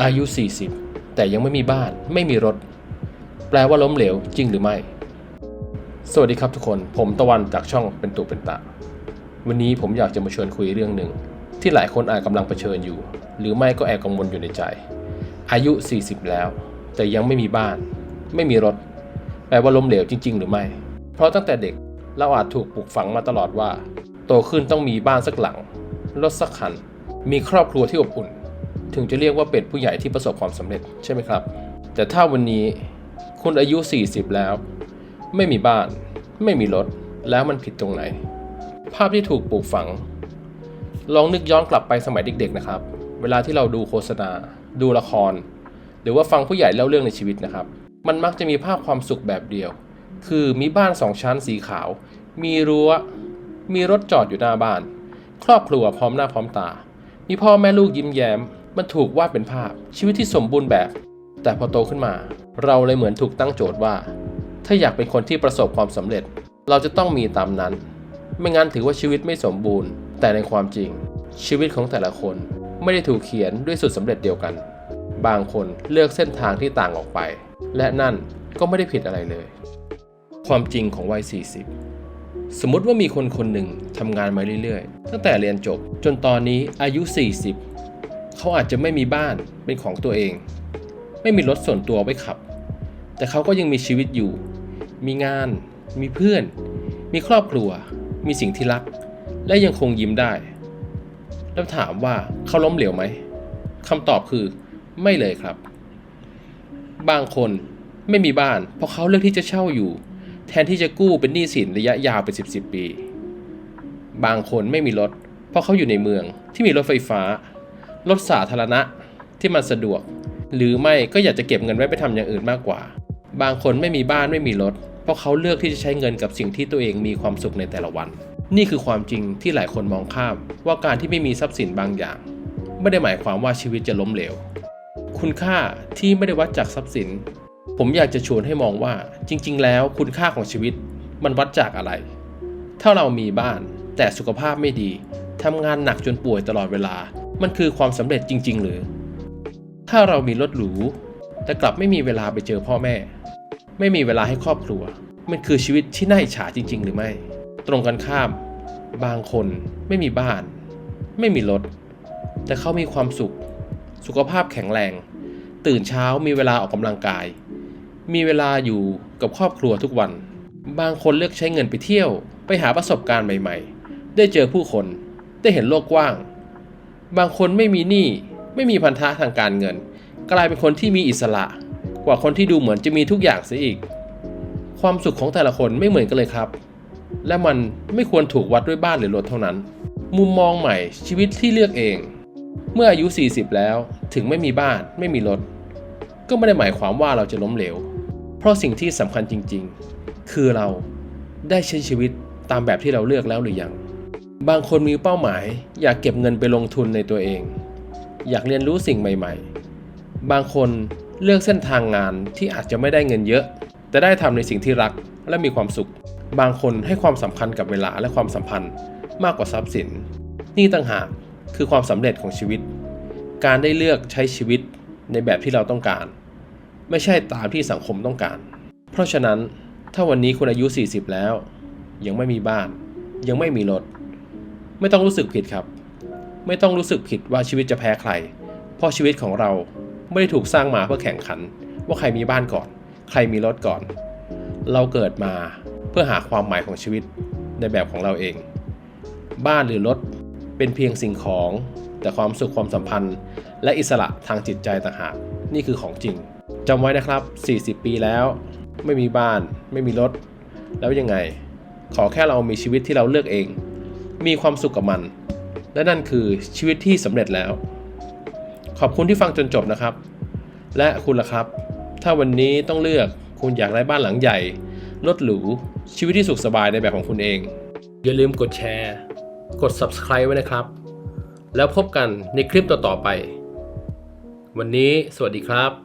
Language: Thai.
อายุ 40 แต่ยังไม่มีบ้านไม่มีรถ แปลว่าล้มเหลวจริงหรือไม่ สวัสดีครับทุกคน ผมตะวันจากช่องเป็นตุเป็นตะ วันนี้ผมอยากจะมาชวนคุยเรื่องหนึ่ง ที่หลายคนอาจกำลังเผชิญอยู่ หรือไม่ก็แอบกังวลอยู่ในใจ อายุ 40 แล้ว แต่ยังไม่มีบ้าน ไม่มีรถ แปลว่าล้มเหลวจริง ๆ หรือไม่ เพราะตั้งแต่เด็กเราอาจถูกปลูกฝังมาตลอดว่า โตขึ้นต้องมีบ้านสักหลังรถสักคัน มีครอบครัวที่อบอุ่น ถึงจะเรียกว่าเป็นผู้ใหญ่ที่ประสบความสำเร็จใช่ไหมครับ แต่ถ้าวันนี้คุณอายุ 40 แล้ว ไม่มีบ้าน ไม่มีรถ แล้วมันผิดตรงไหน ภาพที่ถูกปลูกฝัง ลองนึกย้อนกลับไปสมัยเด็ก ๆ นะครับ เวลาที่เราดูโฆษณา ดูละคร หรือว่าฟังผู้ใหญ่เล่าเรื่องในชีวิตนะครับ มันมักจะมีภาพความสุขแบบเดียว คือมีบ้านสองชั้นสีขาว มีรั้ว มีรถจอดอยู่หน้าบ้าน ครอบครัวพร้อมหน้าพร้อมตา มีพ่อแม่ลูกยิ้มแย้ม มันถูกวาดเป็นภาพชีวิตที่สมบูรณ์แบบ แต่พอโตขึ้นมา เราเลยเหมือนถูกตั้งโจทย์ว่า ถ้าอยากเป็นคนที่ประสบความสำเร็จ เราจะต้องมีตามนั้น ไม่งั้นถือว่าชีวิตไม่สมบูรณ์ แต่ในความจริง ชีวิตของแต่ละคนไม่ได้ถูกเขียนด้วยสูตรสำเร็จเดียวกัน บางคนเลือกเส้นทางที่ต่างออกไป และนั่นก็ไม่ได้ผิดอะไรเลย ความจริงของวัย 40สมมติว่ามีคนคนหนึ่งทำงานมาเรื่อยๆ ตั้งแต่เรียนจบจนตอนนี้อายุ 40 เขาอาจจะไม่มีบ้านเป็นของตัวเอง ไม่มีรถส่วนตัวไว้ขับ แต่เขาก็ยังมีชีวิตอยู่ มีงาน มีเพื่อน มีครอบครัว มีสิ่งที่รัก และยังคงยิ้มได้ แล้วถามว่าเขาล้มเหลวไหมคำตอบคือ ไม่เลยครับ บางคนไม่มีบ้าน เพราะเขาเลือกที่จะเช่าอยู่ แทนที่จะกู้เป็นหนี้สินระยะยาวเป็นสิบสิบปี บางคนไม่มีรถ เพราะเขาอยู่ในเมืองที่มีรถไฟฟ้า รถสาธารณะที่มันสะดวก หรือไม่ก็อยากจะเก็บเงินไว้ไปทำอย่างอื่นมากกว่า บางคนไม่มีบ้านไม่มีรถ เพราะเขาเลือกที่จะใช้เงินกับสิ่งที่ตัวเองมีความสุขในแต่ละวัน นี่คือความจริงที่หลายคนมองข้าม ว่าการที่ไม่มีทรัพย์สินบางอย่าง ไม่ได้หมายความว่าชีวิตจะล้มเหลว คุณค่าที่ไม่ได้วัดจากทรัพย์สิน ผมอยากจะชวนให้มองว่าจริง ๆ แล้วคุณค่าของชีวิตมันวัดจากอะไร ถ้าเรามีบ้านแต่สุขภาพไม่ดีทำงานหนักจนป่วยตลอดเวลา มันคือความสำเร็จจริง ๆ หรือ ถ้าเรามีรถหรู แต่กลับไม่มีเวลาไปเจอพ่อแม่ ไม่มีเวลาให้ครอบครัว มันคือชีวิตที่น่าอิจฉาจริง ๆ หรือไม่ ตรงกันข้าม บางคนไม่มีบ้าน ไม่มีรถ แต่เขามีความสุข สุขภาพแข็งแรง ตื่นเช้ามีเวลาออกกำลังกาย มีเวลาอยู่กับครอบครัวทุกวัน บางคนเลือกใช้เงินไปเที่ยว ไปหาประสบการณ์ใหม่ ๆ ได้เจอผู้คน ได้เห็นโลกกว้าง บางคนไม่มีหนี้ไม่มีพันธะทางการเงิน กลายเป็นคนที่มีอิสระ กว่าคนที่ดูเหมือนจะมีทุกอย่างเสียอีก ความสุขของแต่ละคนไม่เหมือนกันเลยครับ และมันไม่ควรถูกวัดด้วยบ้านหรือรถเท่านั้น มุมมองใหม่ชีวิตที่เลือกเอง เมื่ออายุ 40 แล้วถึงไม่มีบ้านไม่มีรถ ก็ไม่ได้หมายความว่าเราจะล้มเหลว เพราะสิ่งที่สำคัญจริง ๆ คือเราได้ใช้ชีวิตตามแบบที่เราเลือกแล้วหรือยัง บางคนมีเป้าหมาย อยากเก็บเงินไปลงทุนในตัวเอง อยากเรียนรู้สิ่งใหม่ ๆ บางคนเลือกเส้นทางงานที่อาจจะไม่ได้เงินเยอะ แต่ได้ทำในสิ่งที่รักและมีความสุข บางคนให้ความสำคัญกับเวลาและความสัมพันธ์มากกว่าทรัพย์สิน นี่ต่างหากคือความสำเร็จของชีวิต การได้เลือกใช้ชีวิตในแบบที่เราต้องการ ไม่ใช่ตามที่สังคมต้องการ เพราะฉะนั้นถ้าวันนี้คุณอายุ 40 แล้ว ยังไม่มีบ้าน ยังไม่มีรถ ไม่ต้องรู้สึกผิดครับ ไม่ต้องรู้สึกผิดว่าชีวิตจะแพ้ใคร เพราะชีวิตของเราไม่ได้ถูกสร้างมาเพื่อแข่งขัน ว่าใครมีบ้านก่อน ใครมีรถก่อน เราเกิดมาเพื่อหาความหมายของชีวิตในแบบของเราเอง บ้านหรือรถเป็นเพียงสิ่งของ แต่ความสุขความสัมพันธ์ และอิสระทางจิตใจต่างหากนี่คือของจริงจำไว้นะครับ 40 ปีแล้ว ไม่มีบ้าน ไม่มีรถ แล้วยังไง ขอแค่เรามีชีวิตที่เราเลือกเอง มีความสุขกับมัน และนั่นคือชีวิตที่สำเร็จแล้ว ขอบคุณที่ฟังจนจบนะครับ และคุณล่ะครับ ถ้าวันนี้ต้องเลือกคุณอยากได้บ้านหลังใหญ่รถหรูชีวิตที่สุขสบายในแบบของคุณเอง อย่าลืมกดแชร์ กด subscribe ไว้นะครับ แล้วพบกันในคลิปต่อๆไป วันนี้สวัสดีครับ